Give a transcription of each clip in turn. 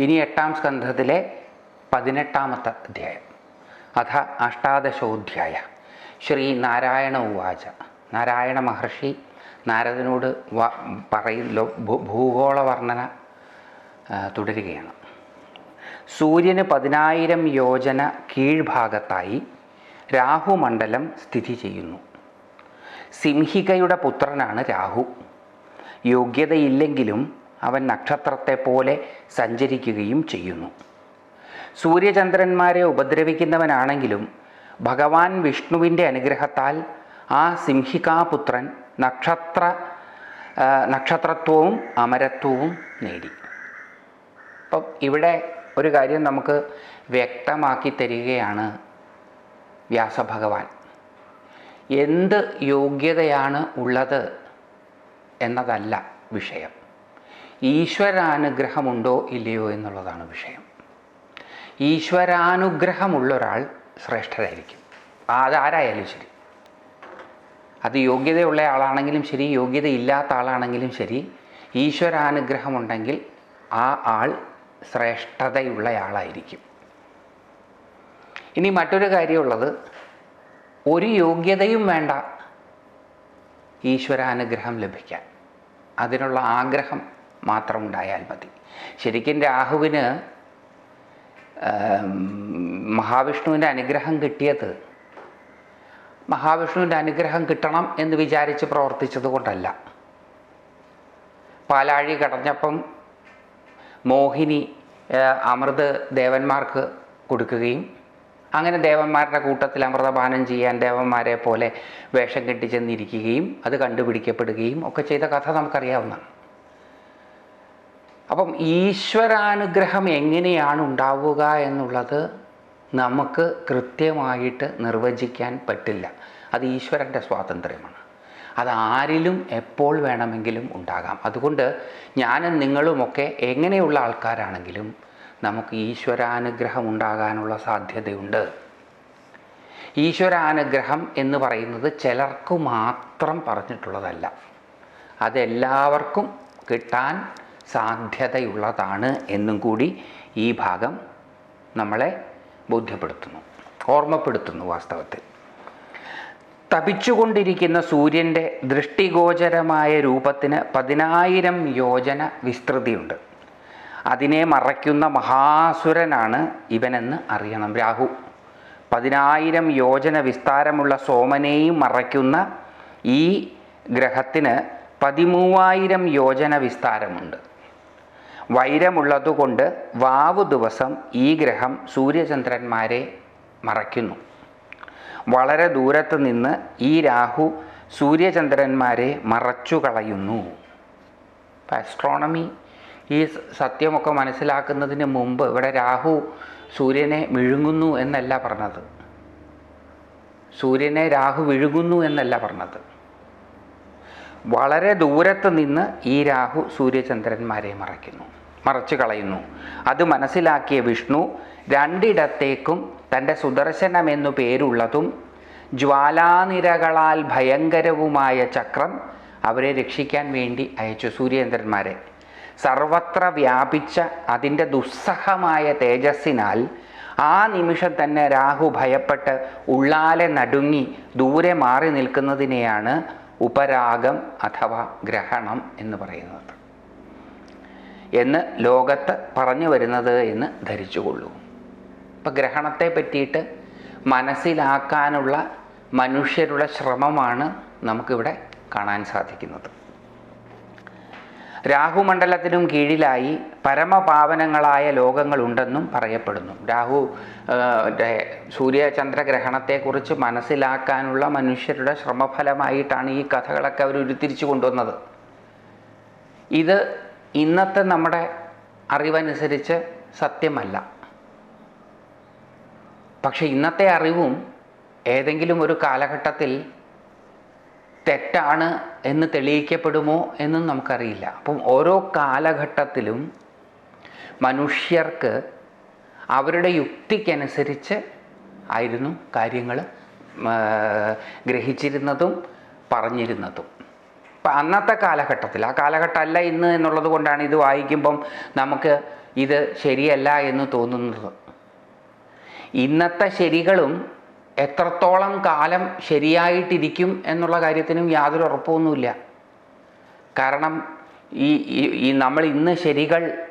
ഇനി എട്ടാം സ്കന്ധത്തിലെ പതിനെട്ടാമത്തെ അധ്യായം. അഥ അഷ്ടാദശോധ്യായ. ശ്രീ നാരായണ ഉവാച. നാരായണ മഹർഷി നാരദനോട് വ പറയുന്ന ഭൂഗോള വർണന തുടരുകയാണ്. സൂര്യന് പതിനായിരം യോജന കീഴ്ഭാഗത്തായി രാഹുമണ്ഡലം സ്ഥിതി ചെയ്യുന്നു. സിംഹികയുടെ പുത്രനാണ് രാഹു. യോഗ്യതയില്ലെങ്കിലും അവൻ നക്ഷത്രത്തെ പോലെ സഞ്ചരിക്കുകയും ചെയ്യുന്നു. സൂര്യചന്ദ്രന്മാരെ ഉപദ്രവിക്കുന്നവനാണെങ്കിലും ഭഗവാൻ വിഷ്ണുവിന്റെ അനുഗ്രഹത്താൽ ആ സിംഹികാപുത്രൻ നക്ഷത്ര നക്ഷത്രത്വവും അമരത്വവും നേടി. അപ്പം ഇവിടെ ഒരു കാര്യം നമുക്ക് വ്യക്തമാക്കി തരികയാണ് വ്യാസഭഗവാൻ. എന്ത് യോഗ്യതയാണ് ഉള്ളത് എന്നതല്ല വിഷയം. ഈശ്വരാനുഗ്രഹമുണ്ടോ ഇല്ലയോ എന്നുള്ളതാണ് വിഷയം. ഈശ്വരാനുഗ്രഹമുള്ള ഒരാൾ ശ്രേഷ്ഠരായിരിക്കും. അതാരായാലും ശരി. അത് യോഗ്യതയുള്ള ആളാണെങ്കിലും ശരി യോഗ്യത ഇല്ലാത്ത ആളാണെങ്കിലും ശരി. ഈശ്വരാനുഗ്രഹമുണ്ടെങ്കിൽ ആ ആൾ ശ്രേഷ്ഠതയുള്ള ആളായിരിക്കും ഇനി മറ്റൊരു കാര്യമുള്ളത് ഒരു യോഗ്യതയും വേണ്ട ഈശ്വരാനുഗ്രഹം ലഭിക്കാൻ. അതിനുള്ള ആഗ്രഹം മാത്രം ഉണ്ടായാൽ മതി. ശരിക്കും രാഹുവിന് മഹാവിഷ്ണുവിന്റെ അനുഗ്രഹം കിട്ടിയത് മഹാവിഷ്ണുവിന്റെ അനുഗ്രഹം കിട്ടണം എന്ന് വിചാരിച്ച് പ്രവർത്തിച്ചത് കൊണ്ടല്ല. പാലാഴി കടഞ്ഞപ്പം മോഹിനി അമൃത് ദേവന്മാർക്ക് കൊടുക്കുകയും അങ്ങനെ ദേവന്മാരുടെ കൂട്ടത്തിൽ അമൃതപാനം ചെയ്യാൻ ദേവന്മാരെ പോലെ വേഷം കെട്ടി ചെന്നിരിക്കുകയും അത് കണ്ടുപിടിക്കപ്പെടുകയും ഒക്കെ ചെയ്ത കഥ നമുക്കറിയാവുന്നതാണ്. അപ്പം ഈശ്വരാനുഗ്രഹം എങ്ങനെയാണ് ഉണ്ടാവുക എന്നുള്ളത് നമുക്ക് കൃത്യമായിട്ട് നിർവചിക്കാൻ പറ്റില്ല. അത് ഈശ്വരന്റെ സ്വാതന്ത്ര്യമാണ്. അത് ആരിലും എപ്പോൾ വേണമെങ്കിലും ഉണ്ടാകാം. അതുകൊണ്ട് ഞാനും നിങ്ങളുമൊക്കെ എങ്ങനെയുള്ള ആൾക്കാരാണെങ്കിലും നമുക്ക് ഈശ്വരാനുഗ്രഹം ഉണ്ടാകാനുള്ള സാധ്യതയുണ്ട്. ഈശ്വരാനുഗ്രഹം എന്ന് പറയുന്നത് ചിലർക്ക് മാത്രം പറഞ്ഞിട്ടുള്ളതല്ല. അതെല്ലാവർക്കും കിട്ടാൻ സാധ്യതയുള്ളതാണ് എന്നും കൂടി ഈ ഭാഗം നമ്മളെ ബോധ്യപ്പെടുത്തുന്നു ഓർമ്മപ്പെടുത്തുന്നു വാസ്തവത്തിൽ. തപിച്ചുകൊണ്ടിരിക്കുന്ന സൂര്യന്റെ ദൃഷ്ടിഗോചരമായ രൂപത്തിന് പതിനായിരം യോജന വിസ്തൃതിയുണ്ട്. അതിനെ മറയ്ക്കുന്ന മഹാസുരനാണ് ഇവനെന്ന് അറിയണം. രാഹു പതിനായിരം യോജന വിസ്താരമുള്ള സോമനെയും മറയ്ക്കുന്ന ഈ ഗ്രഹത്തിന് പതിമൂവായിരം യോജന വിസ്താരമുണ്ട്. വൈരമുള്ളതുകൊണ്ട് വാവ് ദിവസം ഈ ഗ്രഹം സൂര്യചന്ദ്രന്മാരെ മറയ്ക്കുന്നു. വളരെ ദൂരത്ത് നിന്ന് ഈ രാഹു സൂര്യചന്ദ്രന്മാരെ മറച്ചു കളയുന്നു ആസ്ട്രോണമി ഈ സത്യമൊക്കെ മനസ്സിലാക്കുന്നതിന് മുമ്പ് ഇവിടെ രാഹു സൂര്യനെ വിഴുങ്ങുന്നു എന്നല്ല പറഞ്ഞത്. സൂര്യനെ രാഹു വിഴുങ്ങുന്നു എന്നല്ല പറഞ്ഞത്. വളരെ ദൂരത്ത് നിന്ന് ഈ രാഹു സൂര്യചന്ദ്രന്മാരെ മറയ്ക്കുന്നു. മറച്ചു കളയുന്നു. അത് മനസ്സിലാക്കിയ വിഷ്ണു രണ്ടിടത്തേക്കും തന്റെ സുദർശനമെന്നു പേരുള്ളതും ജ്വാലാനിരകളാൽ ഭയങ്കരവുമായ ചക്രം അവരെ രക്ഷിക്കാൻ വേണ്ടി അയച്ചു സൂര്യേന്ദ്രന്മാരെ. സർവത്ര വ്യാപിച്ച അതിന്റെ ദുസ്സഹമായ തേജസ്സിനാൽ ആ നിമിഷം തന്നെ രാഹു ഭയപ്പെട്ട് ഉള്ളാലെ നടുങ്ങി ദൂരെ മാറി നിൽക്കുന്നതിനെയാണ് ഉപരാഗം അഥവാ ഗ്രഹണം എന്ന് പറയുന്നത്. എന്ന് ലോകത്ത് പറഞ്ഞു വരുന്നത് എന്ന് ധരിച്ചുകൊള്ളൂ. ഇപ്പം ഗ്രഹണത്തെ പറ്റിയിട്ട് മനസ്സിലാക്കാനുള്ള മനുഷ്യരുടെ ശ്രമമാണ് നമുക്കിവിടെ കാണാൻ സാധിക്കുന്നത്. രാഹുമണ്ഡലത്തിനും കീഴിലായി പരമപാവനങ്ങളായ ലോകങ്ങളുണ്ടെന്നും പറയപ്പെടുന്നു. രാഹു സൂര്യചന്ദ്രഗ്രഹണത്തെക്കുറിച്ച് മനസ്സിലാക്കാനുള്ള മനുഷ്യരുടെ ശ്രമഫലമായിട്ടാണ് ഈ കഥകളൊക്കെ അവർ ഉരുത്തിരിച്ചു കൊണ്ടുവന്നത്. ഇത് ഇന്നത്തെ നമ്മുടെ അറിവനുസരിച്ച് സത്യമല്ല. പക്ഷെ ഇന്നത്തെ അറിവും ഏതെങ്കിലും ഒരു കാലഘട്ടത്തിൽ തെറ്റാണ് എന്ന് തെളിയിക്കപ്പെടുമോ എന്നും നമുക്കറിയില്ല. അപ്പം ഓരോ കാലഘട്ടത്തിലും മനുഷ്യർക്ക് അവരുടെ യുക്തിക്കനുസരിച്ച് ആയിരുന്നു കാര്യങ്ങൾ ഗ്രഹിച്ചിരുന്നതും പറഞ്ഞിരുന്നതും. ഇപ്പം അന്നത്തെ കാലഘട്ടത്തിൽ ആ കാലഘട്ടമല്ല ഇന്ന് എന്നുള്ളത് കൊണ്ടാണ് ഇത് വായിക്കുമ്പം നമുക്ക് ഇത് ശരിയല്ല എന്ന് തോന്നുന്നത്. ഇന്നത്തെ ശരികളും എത്രത്തോളം കാലം ശരിയായിട്ടിരിക്കും എന്നുള്ള കാര്യത്തിനും യാതൊരു ഉറപ്പൊന്നുമില്ല കാരണം ഈ ഈ- നമ്മൾ ഇന്ന് ശരികൾ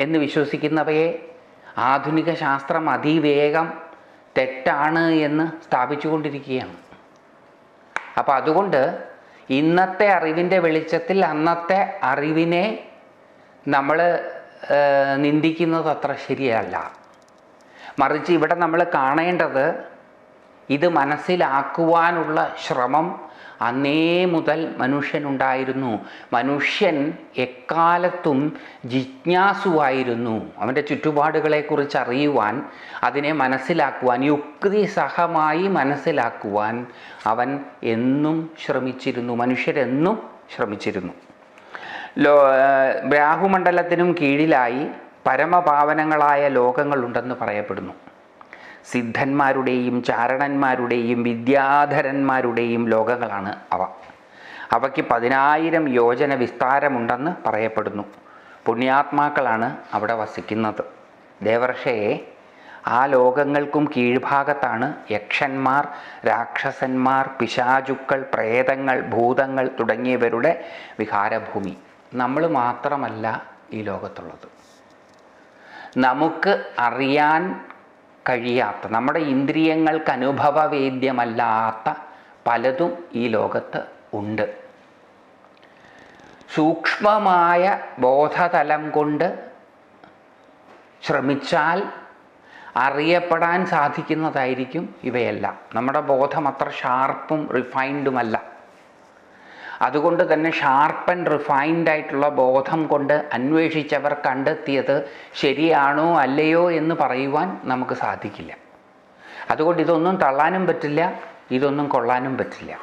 എന്ന് വിശ്വസിക്കുന്നവയെ ആധുനിക ശാസ്ത്രം അതിവേഗം തെറ്റാണ് എന്ന് സ്ഥാപിച്ചുകൊണ്ടിരിക്കുകയാണ്. അപ്പോൾ അതുകൊണ്ട് ഇന്നത്തെ അറിവിന്റെ വെളിച്ചത്തിൽ അന്നത്തെ അറിവിനെ നമ്മൾ നിന്ദിക്കുന്നത് അത്ര ശരിയല്ല. മറിച്ച് ഇവിടെ നമ്മൾ കാണേണ്ടത് ഇത് മനസ്സിലാക്കുവാനുള്ള ശ്രമം അന്നേ മുതൽ മനുഷ്യനുണ്ടായിരുന്നു. മനുഷ്യൻ എക്കാലത്തും ജിജ്ഞാസുവായിരുന്നു. അവന്റെ ചുറ്റുപാടുകളെക്കുറിച്ച് അറിയുവാൻ അതിനെ മനസ്സിലാക്കുവാൻ യുക്തി സഹമായി മനസ്സിലാക്കുവാൻ അവൻ എന്നും ശ്രമിച്ചിരുന്നു. മനുഷ്യരെന്നും ശ്രമിച്ചിരുന്നു. ലോ ബ്രാഹുമണ്ഡലത്തിനും കീഴിലായി പരമപാവനങ്ങളായ ലോകങ്ങളുണ്ടെന്ന് പറയപ്പെടുന്നു. സിദ്ധന്മാരുടെയും ചാരണന്മാരുടെയും വിദ്യാധരന്മാരുടെയും ലോകങ്ങളാണ് അവ. അവയ്ക്ക് പതിനായിരം യോജന വിസ്താരമുണ്ടെന്ന് പറയപ്പെടുന്നു. പുണ്യാത്മാക്കളാണ് അവിടെ വസിക്കുന്നത്. ദേവർഷയെ ആ ലോകങ്ങൾക്കും കീഴ്ഭാഗത്താണ് യക്ഷന്മാർ രാക്ഷസന്മാർ പിശാചുക്കൾ പ്രേതങ്ങൾ ഭൂതങ്ങൾ തുടങ്ങിയവരുടെ വിഹാരഭൂമി. നമ്മൾ മാത്രമല്ല ഈ ലോകത്തുള്ളത്. നമുക്ക് അറിയാൻ കഴിയാത്ത നമ്മുടെ ഇന്ദ്രിയങ്ങൾക്ക് അനുഭവവേദ്യമല്ലാത്ത പലതും ഈ ലോകത്ത് ഉണ്ട്. സൂക്ഷ്മമായ ബോധതലം കൊണ്ട് ശ്രമിച്ചാൽ അറിയപ്പെടാൻ സാധിക്കുന്നതായിരിക്കും ഇവയെല്ലാം. നമ്മുടെ ബോധം അത്ര ഷാർപ്പും റിഫൈൻഡുമല്ല അതുകൊണ്ട് തന്നെ ഷാർപ്പ് ആൻഡ് റിഫൈൻഡ് ആയിട്ടുള്ള ബോധം കൊണ്ട് അന്വേഷിച്ചവർ കണ്ടെത്തിയത് ശരിയാണോ അല്ലയോ എന്ന് പറയുവാൻ നമുക്ക് സാധിക്കില്ല. അതുകൊണ്ട് ഇതൊന്നും തള്ളാനും പറ്റില്ല ഇതൊന്നും കൊള്ളാനും പറ്റില്ല.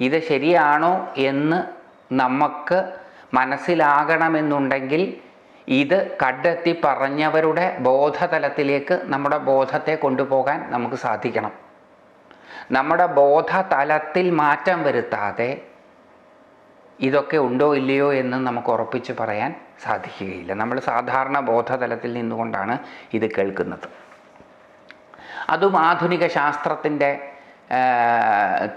ഇത് ശരിയാണോ എന്ന് നമുക്ക് മനസ്സിലാകണമെന്നുണ്ടെങ്കിൽ ഇത് കണ്ടെത്തി പറഞ്ഞവരുടെ ബോധതലത്തിലേക്ക് നമ്മുടെ ബോധത്തെ കൊണ്ടുപോകാൻ നമുക്ക് സാധിക്കണം. നമ്മുടെ ബോധതലത്തിൽ മാറ്റം വരുത്താതെ ഇതൊക്കെ ഉണ്ടോ ഇല്ലയോ എന്ന് നമുക്ക് ഉറപ്പിച്ച് പറയാൻ സാധിക്കുകയില്ല. നമ്മൾ സാധാരണ ബോധതലത്തിൽ നിന്നുകൊണ്ടാണ് ഇത് കേൾക്കുന്നത്. അതും ആധുനിക ശാസ്ത്രത്തിന്റെ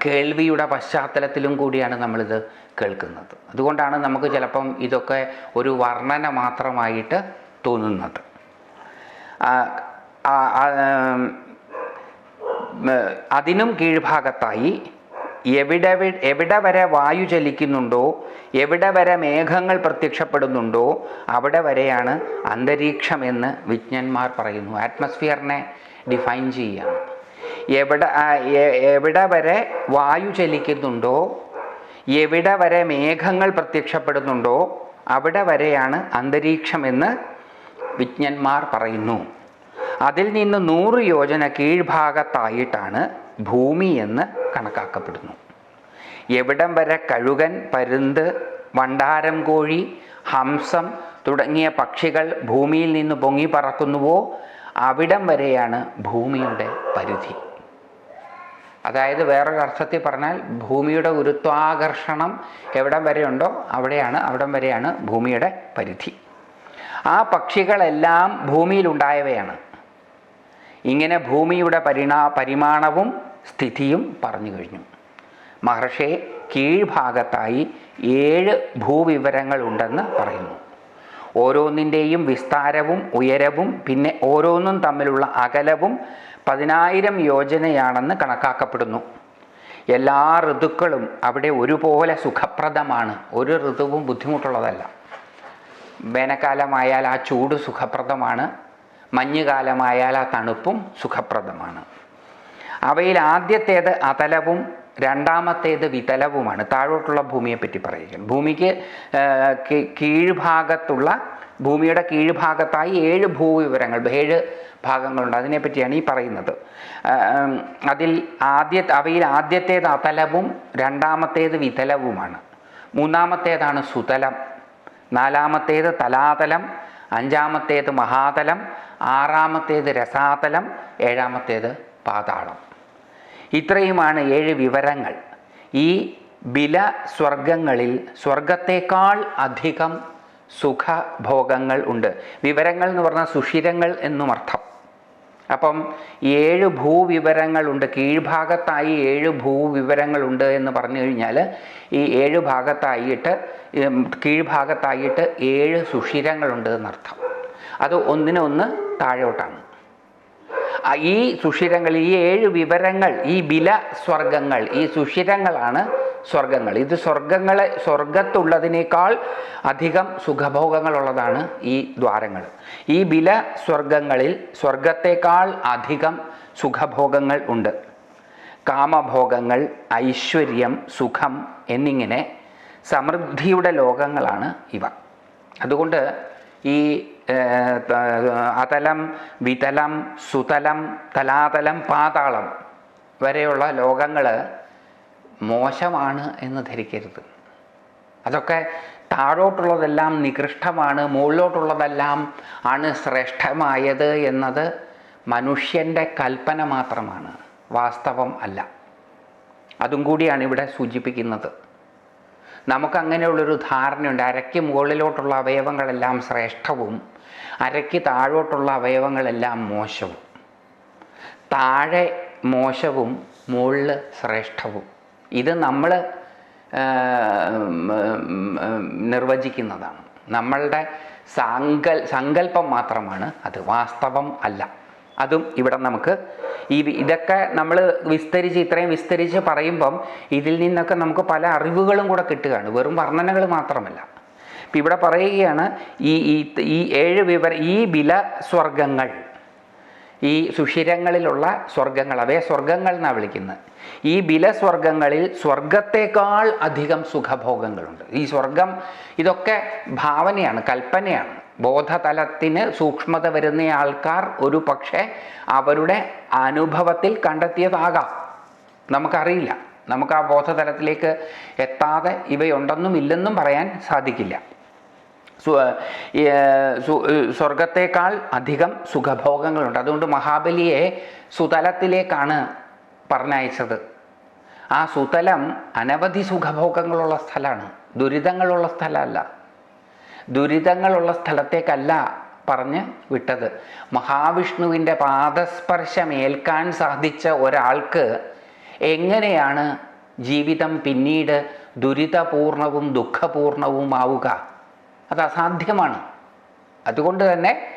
കേൾവിയുടെ പശ്ചാത്തലത്തിലും കൂടിയാണ് നമ്മളിത് കേൾക്കുന്നത്. അതുകൊണ്ടാണ് നമുക്ക് ചിലപ്പം ഇതൊക്കെ ഒരു വർണന മാത്രമായിട്ട് തോന്നുന്നത്. അതിനും കീഴ്ഭാഗത്തായി എവിടെ എവിടെ വരെ വായു ചലിക്കുന്നുണ്ടോ എവിടെ വരെ മേഘങ്ങൾ പ്രത്യക്ഷപ്പെടുന്നുണ്ടോ അവിടെ വരെയാണ് അന്തരീക്ഷമെന്ന് വിജ്ഞന്മാർ പറയുന്നു. ആറ്റ്മോസ്ഫിയറിനെ ഡിഫൈൻ ചെയ്യുകയാണ് എവിടെ എവിടെ വരെ വായു ചലിക്കുന്നുണ്ടോ എവിടെ വരെ മേഘങ്ങൾ പ്രത്യക്ഷപ്പെടുന്നുണ്ടോ അവിടെ വരെയാണ് അന്തരീക്ഷമെന്ന് വിജ്ഞന്മാർ പറയുന്നു. അതിൽ നിന്ന് നൂറ് യോജന കീഴ്ഭാഗത്തായിട്ടാണ് ഭൂമി എന്ന് കണക്കാക്കപ്പെടുന്നു. എവിടം വരെ കഴുകൻ പരുന്ത് വണ്ടാരം കോഴി ഹംസം തുടങ്ങിയ പക്ഷികൾ ഭൂമിയിൽ നിന്ന് പൊങ്ങി പറക്കുന്നുവോ? അവിടം വരെയാണ് ഭൂമിയുടെ പരിധി. അതായത് വേറൊരു അർത്ഥത്തിൽ പറഞ്ഞാൽ ഭൂമിയുടെ ഗുരുത്വാകർഷണം എവിടം വരെയുണ്ടോ അവിടെയാണ് അവിടം വരെയാണ് ഭൂമിയുടെ പരിധി. ആ പക്ഷികളെല്ലാം ഭൂമിയിലുണ്ടായവയാണ്. ഇങ്ങനെ ഭൂമിയുടെ പരിണാ പരിമാണവും സ്ഥിതിയും പറഞ്ഞു കഴിഞ്ഞു. മഹർഷെ കീഴ്ഭാഗത്തായി ഏഴ് ഭൂവിവരങ്ങൾ ഉണ്ടെന്ന് പറയുന്നു. ഓരോന്നിന്റെയും വിസ്താരവും ഉയരവും പിന്നെ ഓരോന്നും തമ്മിലുള്ള അകലവും പതിനായിരം യോജനയാണെന്ന് കണക്കാക്കപ്പെടുന്നു. എല്ലാ ഋതുക്കളും അവിടെ ഒരുപോലെ സുഖപ്രദമാണ്. ഒരു ഋതുവും ബുദ്ധിമുട്ടുള്ളതല്ല. വേനൽക്കാലമായാൽ ആ ചൂട് സുഖപ്രദമാണ്. മഞ്ഞുകാലമായാൽ ആ തണുപ്പും സുഖപ്രദമാണ്. അവയിൽ ആദ്യത്തേത് അതലവും രണ്ടാമത്തേത് വിതലവുമാണ്. താഴോട്ടുള്ള ഭൂമിയെ പറ്റി പറയുകയാണ്. ഭൂമിക്ക് കീഴ്ഭാഗത്തുള്ള ഭൂമിയുടെ കീഴ്ഭാഗത്തായി ഏഴ് ഭൂവിവരങ്ങൾ ഏഴ് ഭാഗങ്ങളുണ്ട്. അതിനെപ്പറ്റിയാണ് ഈ പറയുന്നത്. അതിൽ ആദ്യ അവയിൽ ആദ്യത്തേത് അതലവും രണ്ടാമത്തേത് വിതലവുമാണ്. മൂന്നാമത്തേതാണ് സുതലം. നാലാമത്തേത് തലാതലം. അഞ്ചാമത്തേത് മഹാതലം. ആറാമത്തേത് രസാതലം ഏഴാമത്തേത് പാതാളം. ഇത്രയുമാണ് ഏഴ് വിവരങ്ങൾ. ഈ ബില സ്വർഗങ്ങളിൽ സ്വർഗത്തേക്കാൾ അധികം സുഖഭോഗങ്ങൾ ഉണ്ട്. വിവരങ്ങൾ എന്ന് പറഞ്ഞാൽ സുഷിരങ്ങൾ എന്നും അർത്ഥം. അപ്പം ഏഴ് ഭൂവിവരങ്ങളുണ്ട് കീഴ്ഭാഗത്തായി ഏഴ് ഭൂവിവരങ്ങളുണ്ട് എന്ന് പറഞ്ഞു കഴിഞ്ഞാൽ ഈ ഏഴ് ഭാഗത്തായിട്ട് കീഴ്ഭാഗത്തായിട്ട് ഏഴ് സുഷിരങ്ങളുണ്ട് എന്നർത്ഥം. അത് ഒന്നിനൊന്ന് താഴോട്ടാണ്. ഈ സുഷിരങ്ങൾ ഈ ഏഴ് വിവരങ്ങൾ ഈ ബില സ്വർഗങ്ങൾ ഈ സുഷിരങ്ങളാണ് സ്വർഗങ്ങൾ ഇത് സ്വർഗങ്ങളെ സ്വർഗത്തുള്ളതിനേക്കാൾ അധികം സുഖഭോഗങ്ങളുള്ളതാണ് ഈ ദ്വാരങ്ങൾ. ഈ ബില സ്വർഗങ്ങളിൽ സ്വർഗത്തേക്കാൾ അധികം സുഖഭോഗങ്ങൾ ഉണ്ട്. കാമഭോഗങ്ങൾ ഐശ്വര്യം സുഖം എന്നിങ്ങനെ സമൃദ്ധിയുടെ ലോകങ്ങളാണ് ഇവ. അതുകൊണ്ട് ഈ അതലം വിതലം സുതലം തലാതലം പാതാളം വരെയുള്ള ലോകങ്ങൾ മോശമാണ് എന്ന് ധരിക്കരുത്. അതൊക്കെ താഴോട്ടുള്ളതെല്ലാം നികൃഷ്ടമാണ് മുകളിലോട്ടുള്ളതെല്ലാം ആണ് ശ്രേഷ്ഠമായത് എന്നത് മനുഷ്യന്റെ കൽപ്പന മാത്രമാണ് വാസ്തവം അല്ല. അതും കൂടിയാണ് ഇവിടെ സൂചിപ്പിക്കുന്നത്. നമുക്കങ്ങനെയുള്ളൊരു ധാരണയുണ്ട്. അരയ്ക്ക് മുകളിലോട്ടുള്ള അവയവങ്ങളെല്ലാം ശ്രേഷ്ഠവും അരയ്ക്ക് താഴോട്ടുള്ള അവയവങ്ങളെല്ലാം മോശവും. താഴെ മോശവും മുകളിൽ ശ്രേഷ്ഠവും. ഇത് നമ്മൾ നിർവചിക്കുന്നതാണ്. നമ്മളുടെ സാങ്കൽ സങ്കല്പം മാത്രമാണ് അത് വാസ്തവം അല്ല. അതും ഇവിടെ നമുക്ക് ഈ ഇതൊക്കെ നമ്മൾ വിസ്തരിച്ച് ഇത്രയും വിസ്തരിച്ച് പറയുമ്പം ഇതിൽ നിന്നൊക്കെ നമുക്ക് പല അറിവുകളും കൂടെ കിട്ടുകയാണ്. വെറും വർണനകൾ മാത്രമല്ല. ഇപ്പം ഇവിടെ പറയുകയാണ് ഈ ഈ ഏഴ് വിവര ഈ ബില സ്വർഗങ്ങൾ ഈ സുഷിരങ്ങളിലുള്ള സ്വർഗങ്ങൾ അവയെ സ്വർഗങ്ങൾ എന്നാണ് വിളിക്കുന്നത്. ഈ ബില ബിലസ്വർഗങ്ങളിൽ സ്വർഗത്തേക്കാൾ അധികം സുഖഭോഗങ്ങളുണ്ട്. ഈ സ്വർഗം ഇതൊക്കെ ഭാവനയാണ് കൽപ്പനയാണ്. ബോധതലത്തിന് സൂക്ഷ്മത വരുന്ന ആൾക്കാർ ഒരു പക്ഷേ അവരുടെ അനുഭവത്തിൽ കണ്ടെത്തിയതാകാം. നമുക്കറിയില്ല. നമുക്ക് ആ ബോധതലത്തിലേക്ക് എത്താതെ ഇവയുണ്ടെന്നും ഇല്ലെന്നും പറയാൻ സാധിക്കില്ല. സ്വർഗത്തേക്കാൾ അധികം സുഖഭോഗങ്ങളുണ്ട്. അതുകൊണ്ട് മഹാബലിയെ സുതലത്തിലേക്കാണ് പറഞ്ഞയച്ചത്. ആ സുതലം അനവധി സുഖഭോഗങ്ങളുള്ള സ്ഥലമാണ്. ദുരിതങ്ങളുള്ള സ്ഥലമല്ല. ദുരിതങ്ങളുള്ള സ്ഥലത്തേക്കല്ല പറഞ്ഞ് വിട്ടത്. മഹാവിഷ്ണുവിന്റെ പാദസ്പർശമേൽക്കാൻ സാധിച്ച ഒരാൾക്ക് എങ്ങനെയാണ് ജീവിതം പിന്നീട് ദുരിതപൂർണവും ദുഃഖപൂർണവും ആവുക അത് അസാധ്യമാണ് അതുകൊണ്ട് തന്നെ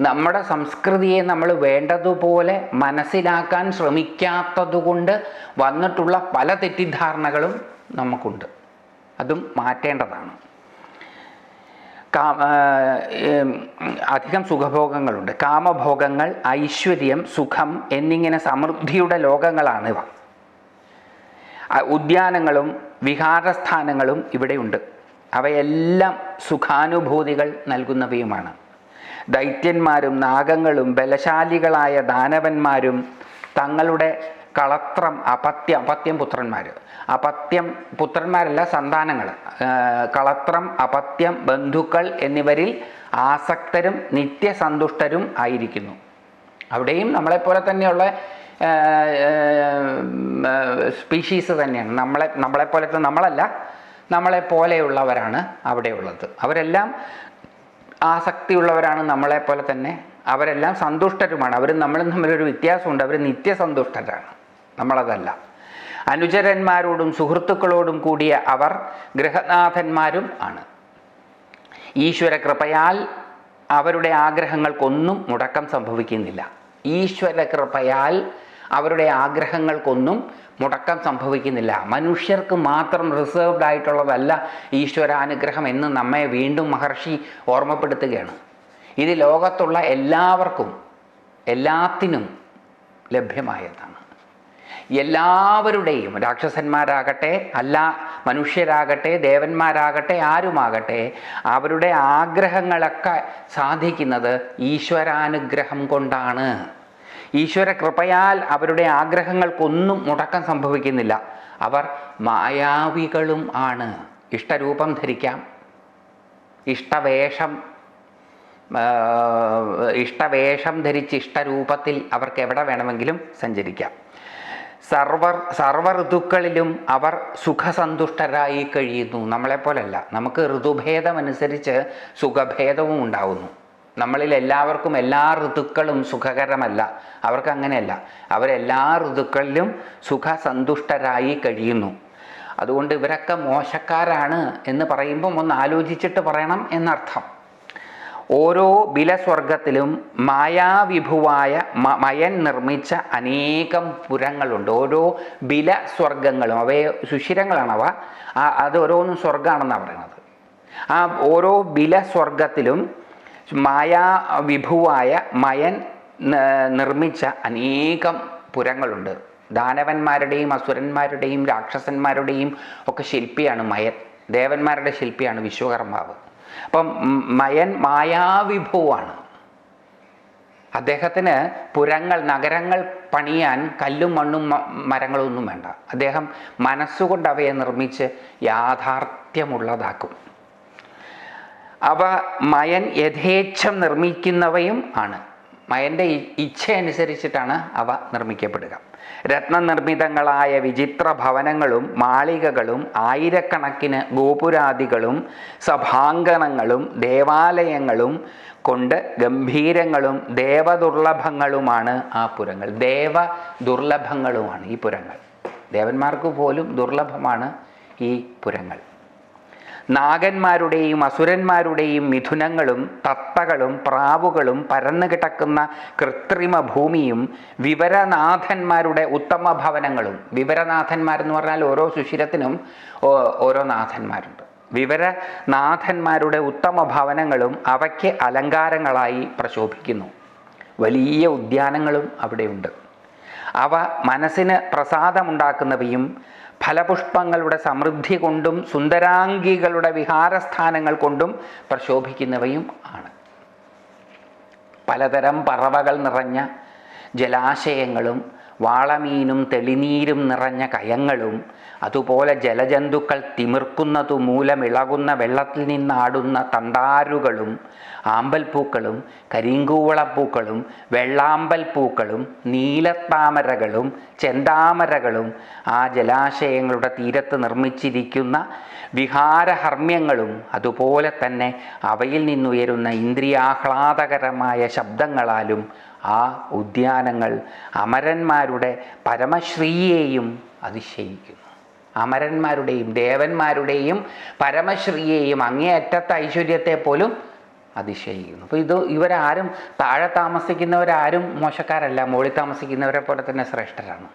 നമ്മുടെ സംസ്കൃതിയെ നമ്മൾ വേണ്ടതുപോലെ മനസ്സിലാക്കാൻ ശ്രമിക്കാത്തതുകൊണ്ട് വന്നിട്ടുള്ള പല തെറ്റിദ്ധാരണകളും നമുക്കുണ്ട്. അതും മാറ്റേണ്ടതാണ്. അധികം സുഖഭോഗങ്ങളുണ്ട്. കാമഭോഗങ്ങൾ ഐശ്വര്യം സുഖം എന്നിങ്ങനെ സമൃദ്ധിയുടെ ലോകങ്ങളാണിവ. ഉദ്യാനങ്ങളും വിഹാരസ്ഥാനങ്ങളും ഇവിടെയുണ്ട്. അവയെല്ലാം സുഖാനുഭൂതികൾ നൽകുന്നവയുമാണ്. ദൈത്യന്മാരും നാഗങ്ങളും ബലശാലികളായ ദാനവന്മാരും തങ്ങളുടെ കളത്രം അപത്യം അപത്യം പുത്രന്മാർ അപത്യം പുത്രന്മാരല്ല സന്താനങ്ങൾ കളത്രം അപത്യം ബന്ധുക്കൾ എന്നിവരിൽ ആസക്തരും നിത്യസന്തുഷ്ടരും ആയിരിക്കുന്നു. അവിടെയും നമ്മളെപ്പോലെ തന്നെയുള്ള സ്പീഷീസ് തന്നെയാണ്. നമ്മളെ നമ്മളെപ്പോലത്തെ നമ്മളല്ല നമ്മളെ പോലെയുള്ളവരാണ് അവിടെയുള്ളത്. അവരെല്ലാം ആസക്തിയുള്ളവരാണ് നമ്മളെപ്പോലെ തന്നെ. അവരെല്ലാം സന്തുഷ്ടരുമാണ്. അവരും നമ്മളും തമ്മിലൊരു വ്യത്യാസമുണ്ട്. അവർ നിത്യസന്തുഷ്ടരാണ്. നമ്മളതല്ല. അനുചരന്മാരോടും സുഹൃത്തുക്കളോടും കൂടിയ അവർ ഗൃഹനാഥന്മാരും ആണ്. ഈശ്വര കൃപയാൽ അവരുടെ ആഗ്രഹങ്ങൾക്കൊന്നും മുടക്കം സംഭവിക്കുന്നില്ല. ഈശ്വര കൃപയാൽ അവരുടെ ആഗ്രഹങ്ങൾക്കൊന്നും മുടക്കം സംഭവിക്കുന്നില്ല. മനുഷ്യർക്ക് മാത്രം റിസർവ്ഡ് ആയിട്ടുള്ളതല്ല ഈശ്വരാനുഗ്രഹം എന്ന് നമ്മെ വീണ്ടും മഹർഷി ഓർമ്മപ്പെടുത്തുകയാണ്. ഇത് ലോകത്തുള്ള എല്ലാവർക്കും എല്ലാത്തിനും ലഭ്യമായതാണ്. എല്ലാവരുടെയും രാക്ഷസന്മാരാകട്ടെ അല്ല മനുഷ്യരാകട്ടെ ദേവന്മാരാകട്ടെ ആരുമാകട്ടെ അവരുടെ ആഗ്രഹങ്ങളൊക്കെ സാധിക്കുന്നത് ഈശ്വരാനുഗ്രഹം കൊണ്ടാണ്. ഈശ്വര കൃപയാൽ അവരുടെ ആഗ്രഹങ്ങൾക്കൊന്നും മുടക്കം സംഭവിക്കുന്നില്ല. അവർ മായാവികളും ആണ്. ഇഷ്ടരൂപം ധരിക്കാം. ഇഷ്ടവേഷം ഇഷ്ടവേഷം ധരിച്ച് ഇഷ്ടരൂപത്തിൽ അവർക്ക് എവിടെ വേണമെങ്കിലും സഞ്ചരിക്കാം. സർവർ സർവ ഋതുക്കളിലും അവർ സുഖസന്തുഷ്ടരായി കഴിയുന്നു. നമ്മളെപ്പോലല്ല. നമുക്ക് ഋതുഭേദമനുസരിച്ച് സുഖഭേദവും ഉണ്ടാവുന്നു. നമ്മളിൽ എല്ലാവർക്കും എല്ലാ ഋതുക്കളും സുഖകരമല്ല. അവർക്ക് അങ്ങനെയല്ല അവരെല്ലാ ഋതുക്കളിലും സുഖസന്തുഷ്ടരായി കഴിയുന്നു. അതുകൊണ്ട് ഇവരൊക്കെ മോശക്കാരാണ് എന്ന് പറയുമ്പം ഒന്ന് ആലോചിച്ചിട്ട് പറയണം എന്നർത്ഥം. ഓരോ ബിലസ്വർഗത്തിലും മായാവിഭുവായ മയൻ നിർമ്മിച്ച അനേകം പുരങ്ങളുണ്ട്. ഓരോ ബിലസ്വർഗങ്ങളും അവയെ സുഷിരങ്ങളാണവ അത് ഓരോന്നും സ്വർഗമാണെന്നാണ് പറയുന്നത്. ആ ഓരോ ബിലസ്വർഗത്തിലും മായാവിഭുവായ മയൻ നിർമ്മിച്ച അനേകം പുരങ്ങളുണ്ട്. ദാനവന്മാരുടെയും അസുരന്മാരുടെയും രാക്ഷസന്മാരുടെയും ഒക്കെ ശില്പിയാണ് മയൻ. ദേവന്മാരുടെ ശില്പിയാണ് വിശ്വകർമാവ്. അപ്പം മയൻ മായാവിഭുവാണ്. അദ്ദേഹത്തിന് പുരങ്ങൾ നഗരങ്ങൾ പണിയാൻ കല്ലും മണ്ണും മരങ്ങളൊന്നും വേണ്ട. അദ്ദേഹം മനസ്സുകൊണ്ട് അവയെ നിർമ്മിച്ച് യാഥാർത്ഥ്യമുള്ളതാക്കും. അവ മയൻ യഥേച്ഛം നിർമ്മിക്കുന്നവയും ആണ്. മയന്റെ ഇച്ഛയനുസരിച്ചിട്ടാണ് അവ നിർമ്മിക്കപ്പെടുക. രത്നനിർമ്മിതങ്ങളായ വിചിത്ര ഭവനങ്ങളും മാളികകളും ആയിരക്കണക്കിന് ഗോപുരാദികളും സഭാങ്കണങ്ങളും ദേവാലയങ്ങളും കൊണ്ട് ഗംഭീരങ്ങളും ദേവദുർലഭങ്ങളുമാണ് ആ പുരങ്ങൾ. ദേവ ദുർലഭങ്ങളുമാണ് ഈ പുരങ്ങൾ. ദേവന്മാർക്ക് പോലും ദുർലഭമാണ് ഈ പുരങ്ങൾ. നാഗന്മാരുടെയും അസുരന്മാരുടെയും മിഥുനങ്ങളും തത്തകളും പ്രാവുകളും പരന്നു കിടക്കുന്ന കൃത്രിമ ഭൂമിയും വിവരനാഥന്മാരുടെ ഉത്തമ ഭവനങ്ങളും. വിവരനാഥന്മാരെന്ന് പറഞ്ഞാൽ ഓരോ സുഷിരത്തിനും ഓരോ നാഥന്മാരുണ്ട്. വിവരനാഥന്മാരുടെ ഉത്തമ ഭവനങ്ങളും അവയ്ക്ക് അലങ്കാരങ്ങളായി പ്രശോഭിക്കുന്നു. വലിയ ഉദ്യാനങ്ങളും അവിടെയുണ്ട്. അവ മനസ്സിന് പ്രസാദമുണ്ടാക്കുന്നവയും ഫലപുഷ്പങ്ങളുടെ സമൃദ്ധി കൊണ്ടും സുന്ദരാംഗികളുടെ വിഹാരസ്ഥാനങ്ങൾ കൊണ്ടും പ്രശോഭിക്കുന്നവയും ആണ്. പലതരം പറവകൾ നിറഞ്ഞ ജലാശയങ്ങളും വാളമീനും തെളിനീരും നിറഞ്ഞ കയങ്ങളും അതുപോലെ ജലജന്തുക്കൾ തിമിർക്കുന്നതു മൂലമിളകുന്ന വെള്ളത്തിൽ നിന്നാടുന്ന തണ്ടാരുകളും ആമ്പൽപ്പൂക്കളും കരിങ്കൂവളപ്പൂക്കളും വെള്ളാമ്പൽ പൂക്കളും നീലത്താമരകളും ചെന്താമരകളും ആ ജലാശയങ്ങളുടെ തീരത്ത് നിർമ്മിച്ചിരിക്കുന്ന വിഹാരഹർമ്മ്യങ്ങളും അതുപോലെ തന്നെ അവയിൽ നിന്നുയരുന്ന ഇന്ദ്രിയാഹ്ലാദകരമായ ശബ്ദങ്ങളാലും ആ ഉദ്യാനങ്ങൾ അമരന്മാരുടെ പരമശ്രീയെയും അതിശയിക്കുന്നു. അമരന്മാരുടെയും ദേവന്മാരുടെയും പരമശ്രീയെയും അങ്ങേയറ്റത്തെ ഐശ്വര്യത്തെ പോലും അതിശയിക്കുന്നു. അപ്പോൾ ഇത് ഇവരാരും താഴെ താമസിക്കുന്നവരാരും മോശക്കാരല്ല. മുകളിൽ താമസിക്കുന്നവരെ പോലെ തന്നെ ശ്രേഷ്ഠരാണ്.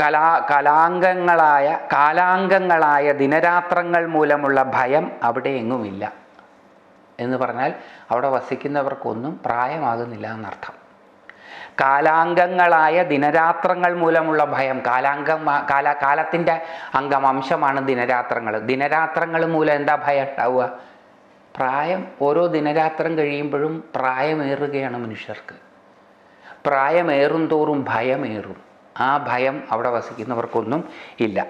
കലാ കലാംഗങ്ങളായ കാലാംഗങ്ങളായ ദിനരാത്രങ്ങൾ മൂലമുള്ള ഭയം അവിടെ എങ്ങുമില്ല. എന്ന് പറഞ്ഞാൽ അവിടെ വസിക്കുന്നവർക്കൊന്നും പ്രായമാകുന്നില്ല എന്നർത്ഥം. കാലാംഗങ്ങളായ ദിനരാത്രങ്ങൾ മൂലമുള്ള ഭയം. കാലാംഗം കാല കാലത്തിന്റെ അംഗം അംശമാണ് ദിനരാത്രങ്ങൾ. ദിനരാത്രങ്ങൾ മൂലം എന്താ ഭയം ഉണ്ടാവുക? പ്രായം. ഓരോ ദിനരാത്രം കഴിയുമ്പോഴും പ്രായമേറുകയാണ് മനുഷ്യർക്ക്. പ്രായമേറും തോറും ഭയമേറും. ആ ഭയം അവിടെ വസിക്കുന്നവർക്കൊന്നും ഇല്ല.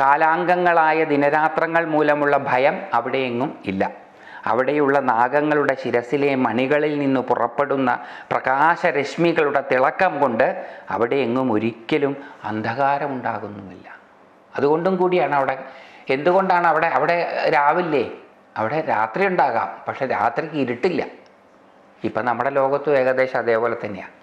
കാലാംഗങ്ങളായ ദിനരാത്രങ്ങൾ മൂലമുള്ള ഭയം അവിടെയെങ്ങും ഇല്ല. അവിടെയുള്ള നാഗങ്ങളുടെ ശിരസിലെ മണികളിൽ നിന്ന് പുറപ്പെടുന്ന പ്രകാശരശ്മികളുടെ തിളക്കം കൊണ്ട് അവിടെ എങ്ങും ഒരിക്കലും അന്ധകാരമുണ്ടാകുന്നുമില്ല. അതുകൊണ്ടും കൂടിയാണ് അവിടെ എന്തുകൊണ്ടാണ് അവിടെ അവിടെ രാവിലെ അവിടെ രാത്രി ഉണ്ടാകാം പക്ഷെ രാത്രിക്ക് ഇരുട്ടില്ല. ഇപ്പം നമ്മുടെ ലോകത്തും ഏകദേശം അതേപോലെ തന്നെയാണ്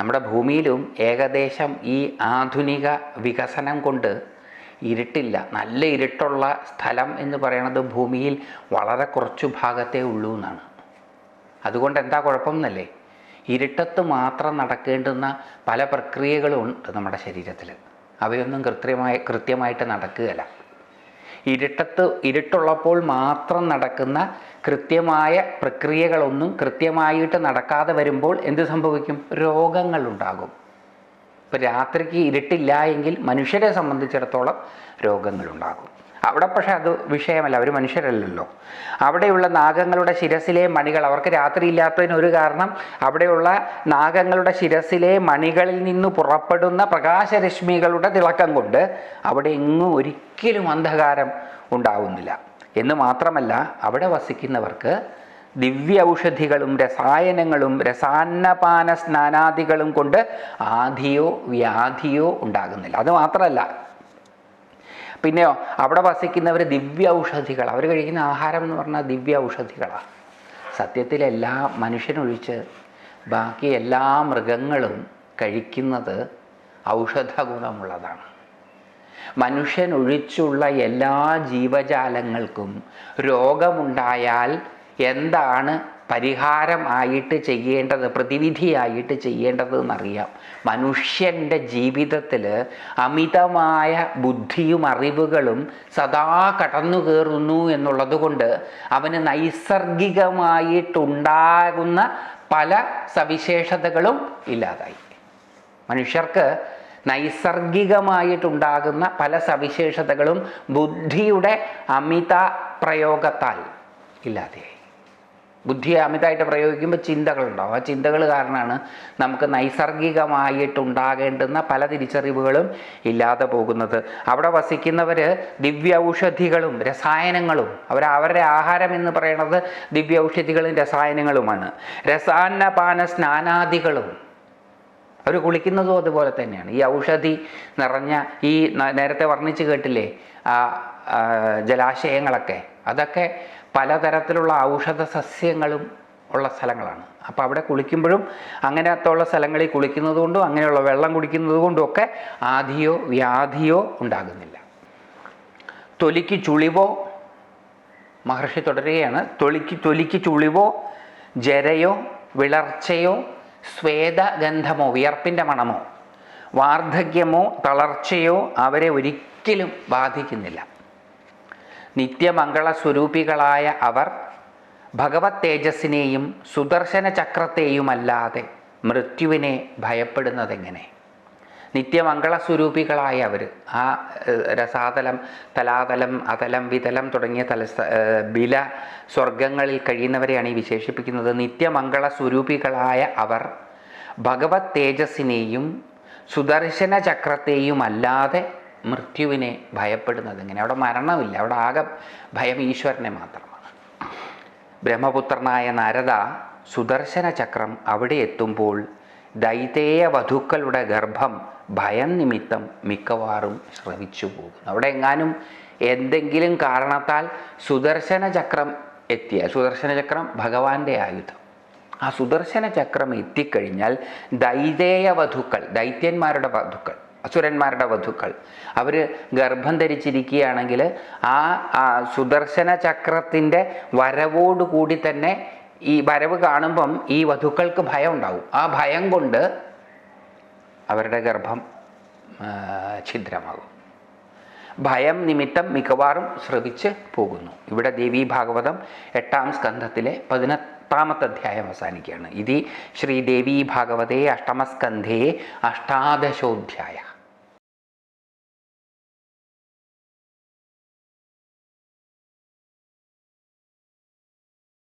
നമ്മുടെ ഭൂമിയിലും ഏകദേശം ഈ ആധുനിക വികസനം കൊണ്ട് ഇരുട്ടില്ല. നല്ല ഇരുട്ടുള്ള സ്ഥലം എന്ന് പറയുന്നത് ഭൂമിയിൽ വളരെ കുറച്ചു ഭാഗത്തേ ഉള്ളൂ എന്നാണ്. അതുകൊണ്ട് എന്താ കുഴപ്പം എന്നല്ലേ ഇരുട്ടത്ത് മാത്രം നടക്കേണ്ടുന്ന പല പ്രക്രിയകളും ഉണ്ട് നമ്മുടെ ശരീരത്തിൽ അവയൊന്നും കൃത്യമായി കൃത്യമായിട്ട് നടക്കുകയല്ല. ഇരുട്ടത്ത് ഇരുട്ടുള്ളപ്പോൾ മാത്രം നടക്കുന്ന കൃത്യമായ പ്രക്രിയകളൊന്നും കൃത്യമായിട്ട് നടക്കാതെ വരുമ്പോൾ എന്ത് സംഭവിക്കും? രോഗങ്ങളുണ്ടാകും ഇപ്പം രാത്രിക്ക് ഇരുട്ടില്ല എങ്കിൽ മനുഷ്യരെ സംബന്ധിച്ചിടത്തോളം രോഗങ്ങളുണ്ടാകും. അവിടെ പക്ഷേ അത് വിഷയമല്ല അവർ മനുഷ്യരല്ലല്ലോ. അവിടെയുള്ള നാഗങ്ങളുടെ ശിരസിലെ മണികൾ അവർക്ക് രാത്രി ഇല്ലാത്തതിന് ഒരു കാരണം അവിടെയുള്ള നാഗങ്ങളുടെ ശിരസിലെ മണികളിൽ നിന്ന് പുറപ്പെടുന്ന പ്രകാശരശ്മികളുടെ തിളക്കം കൊണ്ട് അവിടെ എങ്ങും ഒരിക്കലും അന്ധകാരം ഉണ്ടാവുന്നില്ല. എന്ന് മാത്രമല്ല അവിടെ വസിക്കുന്നവർക്ക് ദിവ്യ ഔഷധികളും രസായനങ്ങളും രസാന്നപാന സ്നാനാദികളും കൊണ്ട് ആധിയോ വ്യാധിയോ ഉണ്ടാകുന്നില്ല. അത് മാത്രമല്ല പിന്നെയോ അവിടെ വസിക്കുന്നവർ ദിവ്യ ഔഷധികൾ അവർ കഴിക്കുന്ന ആഹാരം എന്ന് പറഞ്ഞാൽ ദിവ്യ ഔഷധികളാണ് സത്യത്തിൽ എല്ലാ മനുഷ്യനൊഴിച്ച് ബാക്കി എല്ലാ മൃഗങ്ങളും കഴിക്കുന്നത് ഔഷധ ഗുണമുള്ളതാണ് മനുഷ്യനൊഴിച്ചുള്ള എല്ലാ ജീവജാലങ്ങൾക്കും രോഗമുണ്ടായാൽ എന്താണ് പരിഹാരം ആയിട്ട് ചെയ്യേണ്ടത് പ്രതിവിധിയായിട്ട് ചെയ്യേണ്ടത് എന്നറിയാം മനുഷ്യന്റെ ജീവിതത്തിൽ അമിതമായ ബുദ്ധിയും അറിവുകളും സദാ കടന്നു കയറുന്നു എന്നുള്ളത് കൊണ്ട് അവന് നൈസർഗികമായിട്ടുണ്ടാകുന്ന പല സവിശേഷതകളും ഇല്ലാതായി. മനുഷ്യർക്ക് നൈസർഗികമായിട്ടുണ്ടാകുന്ന പല സവിശേഷതകളും ബുദ്ധിയുടെ അമിത പ്രയോഗത്താൽ ഇല്ലാതെയായി. ബുദ്ധിയെ അമിതമായിട്ട് പ്രയോഗിക്കുമ്പോൾ ചിന്തകളുണ്ടാവും. ആ ചിന്തകൾ കാരണമാണ് നമുക്ക് നൈസർഗികമായിട്ടുണ്ടാകേണ്ടുന്ന പല തിരിച്ചറിവുകളും ഇല്ലാതെ പോകുന്നത്. അവിടെ വസിക്കുന്നവർ ദിവ്യ ഔഷധികളും രസായനങ്ങളും അവർ അവരുടെ ആഹാരം എന്ന് പറയുന്നത് ദിവ്യ ഔഷധികളും രസായനങ്ങളുമാണ്. രസാന്നപാന സ്നാനാദികളും അവർ കുളിക്കുന്നതും അതുപോലെ തന്നെയാണ്. ഈ ഔഷധി നിറഞ്ഞ ഈ നേരത്തെ വർണിച്ച് കേട്ടില്ലേ? ആ ജലാശയങ്ങളൊക്കെ. അതൊക്കെ പലതരത്തിലുള്ള ഔഷധ സസ്യങ്ങളും ഉള്ള സ്ഥലങ്ങളാണ്. അപ്പോൾ അവിടെ കുളിക്കുമ്പോഴും അങ്ങനത്തുള്ള സ്ഥലങ്ങളിൽ കുളിക്കുന്നത് കൊണ്ടും അങ്ങനെയുള്ള വെള്ളം കുടിക്കുന്നത് കൊണ്ടും ഒക്കെ ആധിയോ വ്യാധിയോ ഉണ്ടാകുന്നില്ല. തൊലിക്ക് ചുളിവോ മഹർഷി തുടരുകയാണ് തൊലിക്ക് തൊലിക്ക് ചുളിവോ ജരയോ വിളർച്ചയോ സ്വേദഗന്ധമോ വിയർപ്പിന്റെ മണമോ വാർദ്ധക്യമോ തളർച്ചയോ അവരെ ഒരിക്കലും ബാധിക്കുന്നില്ല. നിത്യമംഗള സ്വരൂപികളായ അവർ ഭഗവത് തേജസ്സിനെയും സുദർശന ചക്രത്തെയുമല്ലാതെ മൃത്യുവിനെ ഭയപ്പെടുന്നതെങ്ങനെ? നിത്യമംഗള സ്വരൂപികളായ അവർ ആ രസാതലം തലാതലം അതലം വിതലം തുടങ്ങിയ തല ബില സ്വർഗങ്ങളിൽ കഴിയുന്നവരെയാണ് ഈ വിശേഷിപ്പിക്കുന്നത്. നിത്യമംഗള സ്വരൂപികളായ അവർ ഭഗവത് തേജസ്സിനെയും സുദർശന ചക്രത്തെയും അല്ലാതെ മൃത്യുവിനെ ഭയപ്പെടുന്നത് എങ്ങനെ? അവിടെ മരണമില്ല. അവിടെ ആകെ ഭയം ഈശ്വരനെ മാത്രമാണ്. ബ്രഹ്മപുത്രനായ നരദ സുദർശന ചക്രം അവിടെ എത്തുമ്പോൾ ദൈതേയ വധുക്കളുടെ ഗർഭം ഭയം നിമിത്തം മിക്കവാറും ശ്രവിച്ചു പോകുന്നു. അവിടെ എങ്ങാനും എന്തെങ്കിലും കാരണത്താൽ സുദർശന ചക്രം എത്തിയ സുദർശന ചക്രം ഭഗവാന്റെ ആയുധം. ആ സുദർശന ചക്രം എത്തിക്കഴിഞ്ഞാൽ ദൈതേയ വധുക്കൾ ദൈത്യന്മാരുടെ വധുക്കൾ അസുരന്മാരുടെ വധുക്കൾ. അവർ ഗർഭം ധരിച്ചിരിക്കുകയാണെങ്കിൽ ആ സുദർശന ചക്രത്തിന്റെ വരവോടുകൂടി തന്നെ ഈ വരവ് കാണുമ്പം ഈ വധുക്കൾക്ക് ഭയം ഉണ്ടാവും. ആ ഭയം കൊണ്ട് അവരുടെ ഗർഭം ഛിദ്രമാകും. ഭയം നിമിത്തം മിക്കവാറും ശ്രവിച്ച് പോകുന്നു. ഇവിടെ ദേവി ഭാഗവതം എട്ടാം സ്കന്ധത്തിലെ പതിനെട്ടാമത്തെ അധ്യായം അവസാനിക്കുകയാണ്. ഇത് ശ്രീദേവി ഭാഗവതേ അഷ്ടമസ്കന്ധേ അഷ്ടാദശോധ്യായ.